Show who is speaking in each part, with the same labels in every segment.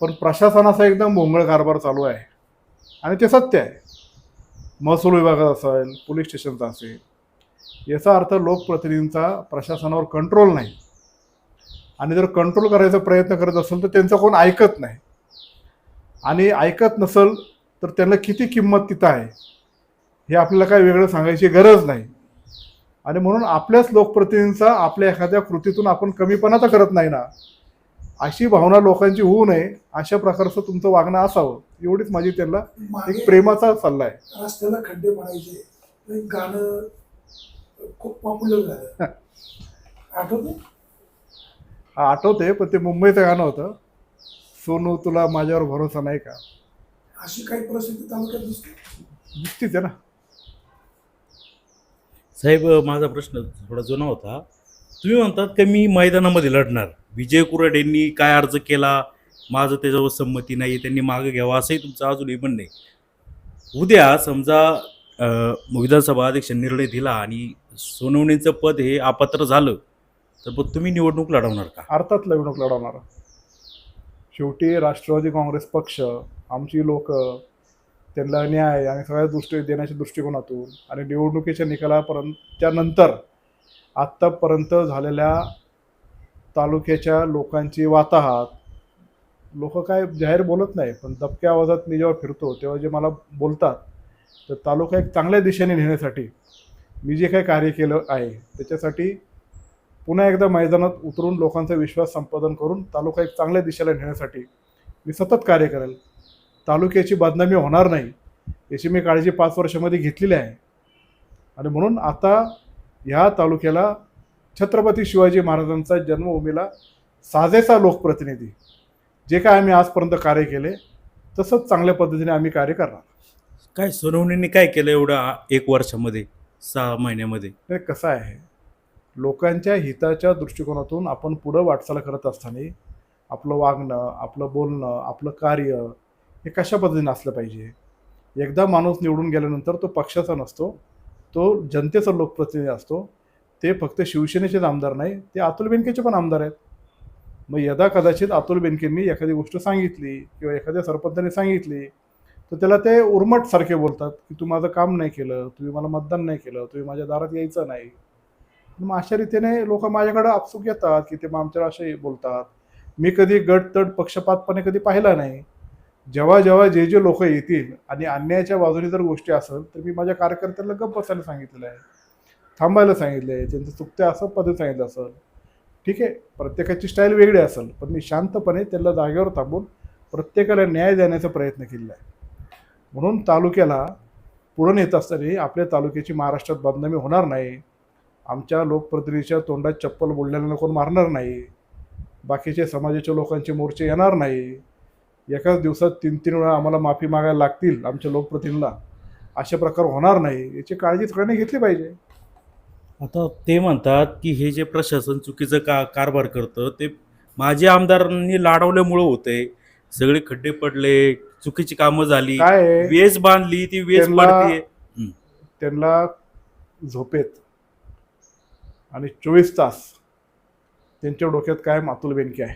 Speaker 1: पण प्रशासनाचा एकदम भोंगळ कारभार चालू आहे. आणि ते सत्य आहे. महसूल विभागात असेल पोलीस स्टेशनचा असेल याचा अर्थ लोकप्रतिनिधींचा प्रशासनावर कंट्रोल नाही. आणि जर कंट्रोल करायचा प्रयत्न करत असेल तर त्यांचं कोण ऐकत नाही. आणि ऐकत नसेल तर त्यांना किती किंमत तिथं आहे हे आपल्याला काय वेगळं सांगायची गरज नाही. आणि म्हणून आपल्याच लोकप्रतिनिधींचा आपल्या एखाद्या कृतीतून आपण कमीपणा तर करत नाही ना. अशी भावना लोकांची होऊ नये अशा प्रकारचं तुमचं वागणं असावं एवढीच माझी त्यांना एक प्रेमाचा सल्ला आहे.
Speaker 2: रस्त्याला खड्डे पडायचे एक गाणं खूप पॉप्युलर झालं. आठवते
Speaker 1: आठवते पण ते मुंबईचं गाणं होतं. सोनू तुला माझ्यावर भरोसा नाही का?
Speaker 2: अशी काही परिस्थिती तालुक्यात दिसते?
Speaker 1: दिसतीच आहे ना.
Speaker 3: साहेब माझा प्रश्न थोडा जुना होता. तुम्ही म्हणतात की मी मैदानामध्ये लढणार? विजय कुराडेंनी काय अर्ज केला? माझं त्याच्यावर संमती नाही त्यांनी मागं घ्यावं असंही तुमचं अजूनही म्हणणं आहे. उद्या समजा विधानसभा अध्यक्ष निर्णय दिला आणि सोनवणेचं पद हे अपात्र झालं तर मग तुम्ही निवडणूक लढवणार का?
Speaker 1: अर्थात निवडणूक लढवणार. शेवटी राष्ट्रवादी काँग्रेस पक्ष आमची लोक त्यांना न्याय आणि सगळ्या दृष्टी देण्याच्या दृष्टिकोनातून आणि निवडणुकीच्या निकालापर्यंत त्यानंतर आत्तापर्यंत झालेल्या तालुक्याच्या लोकांची वाताहात लोक काय जाहीर बोलत नाही पण दबक्या आवाजात मी जेव्हा फिरतो तेव्हा जे मला बोलतात तर तालुका एक चांगल्या दिशेने नेण्यासाठी मी जे काही कार्य केलं आहे त्याच्यासाठी पुन्हा एकदा मैदानात उतरून लोकांचा विश्वास संपादन करून तालुका एक चांगल्या दिशेला नेण्यासाठी मी सतत कार्य करेल. तालुक्याची बदनामी होणार नाही याची मी काळजी पाच वर्षामध्ये घेतलेली आहे. आणि म्हणून आता ह्या तालुक्याला छत्रपती शिवाजी महाराजांचा जन्मभूमीला साजेसा लोकप्रतिनिधी जे काय आम्ही आजपर्यंत कार्य केले तसंच चांगल्या पद्धतीने आम्ही कार्य करणार.
Speaker 3: काय सोनवणींनी काय केलं एवढं एक वर्षामध्ये सहा महिन्यामध्ये?
Speaker 1: हे कसं आहे लोकांच्या हिताच्या दृष्टिकोनातून आपण पुढं वाटचाल करत असताना आपलं वागणं आपलं बोलणं आपलं कार्य हे कशा पद्धतीने असलं पाहिजे? एकदा माणूस निवडून गेल्यानंतर तो पक्षाचा नसतो. तो जनतेचा लोकप्रतिनिधी असतो. ते फक्त शिवसेनेचेच आमदार नाही ते अतुल बेनकेचे पण आमदार आहेत. मग यदा कदाचित अतुल बेनकेंनी एखादी गोष्ट सांगितली किंवा एखाद्या सरपंचाने सांगितली तर त्याला ते उर्मटसारखे बोलतात की तू माझं काम नाही केलं तुम्ही मला मतदान नाही केलं तुम्ही माझ्या दारात यायचं नाही. मग अशा रीतीने लोक माझ्याकडे आपसूक येतात की ते मग आमच्यावर असे बोलतात. मी कधी गट तट पक्षपातपणे कधी पाहिला नाही. जेव्हा जेव्हा जे जे लोक येतील आणि अन्यायाच्या बाजूने जर गोष्टी असेल तर मी माझ्या कार्यकर्त्यांना गप्प बसायला सांगितलेलं आहे. थांबायला सांगितलं आहे त्यांचं चुकतं असं पद्धत सांगितलं असेल. ठीक आहे? प्रत्येकाची स्टाईल वेगळी असेल. पण मी शांतपणे त्यांना जागेवर थांबून प्रत्येकाला न्याय देण्याचा प्रयत्न केलेला आहे. म्हणून तालुक्याला पुढं नेत असताना आपल्या तालुक्याची महाराष्ट्रात बदनामी होणार नाही. आमच्या लोकप्रतिनिधीच्या तोंडात चप्पल बोलल्यानं कोण मारणार नाही. बाकीचे समाजाच्या लोकांचे मोर्चे येणार नाही. एकाच दिवसात तीन तीन वेळा आम्हाला माफी मागायला लागतील आमच्या लोकप्रतिनिधीला अशा प्रकार होणार नाही. याची काळजी सगळ्यांनी घेतली पाहिजे.
Speaker 3: आता ते म्हणतात की हे जे प्रशासन चुकीचं का कारभार करतं ते माझे आमदारांनी लाडवल्यामुळं होतंय. सगळे खड्डे पडले चुकीची कामं झाली.
Speaker 1: काय आहे,
Speaker 3: वेस बांधली ती वेस
Speaker 1: त्यांना-
Speaker 3: पडते
Speaker 1: त्यांना झोपेत आणि चोवीस तास त्यांच्या डोक्यात कायम अतुल बेनके आहे.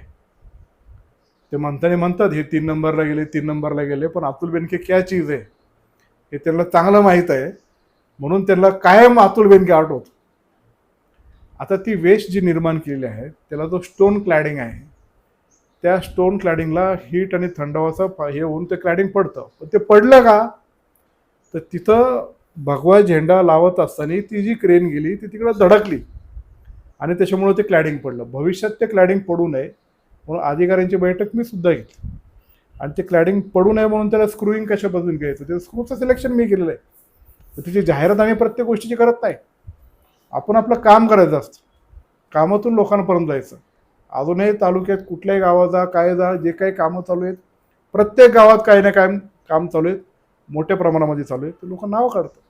Speaker 1: ते म्हणताना म्हणतात हे तीन नंबरला गेले तीन नंबरला गेले पण अतुल बेनके क्या चीज आहे? हे त्यांना चांगलं माहीत आहे. म्हणून त्यांना कायम अतुल बेनके आठवत आता ती वेस्ट जी निर्माण केलेली आहे त्याला जो स्टोन क्लॅडिंग आहे. त्या स्टोन क्लॅडिंगला हीट आणि थंडावाचा हे होऊन ते क्लॅडिंग पडतं. पण ते पडलं का? तर तिथं भगवा झेंडा लावत असताना ती जी क्रेन गेली ती तिकडं धडकली. आणि त्याच्यामुळे ते क्लॅडिंग पडलं. भविष्यात ते क्लॅडिंग पडू नये. म्हणून अधिकाऱ्यांची बैठक मी सुद्धा घेतली. आणि ते क्लॅडिंग पडू नये म्हणून त्याला स्क्रूइंग कशा बदलून घ्यायचं? ते स्क्रूचं सिलेक्शन मी केलेलं आहे. तर त्याची जाहिरात आम्ही प्रत्येक गोष्टीची करत नाही. आपण आपलं काम करायचं असतं. कामातून लोकांपर्यंत जायचं. अजूनही तालुक्यात कुठल्याही गावात जा काय जा जे काही कामं चालू आहेत प्रत्येक गावात काही ना काय काम चालू आहेत. मोठ्या प्रमाणामध्ये चालू आहेत. ते लोक नावं काढतात.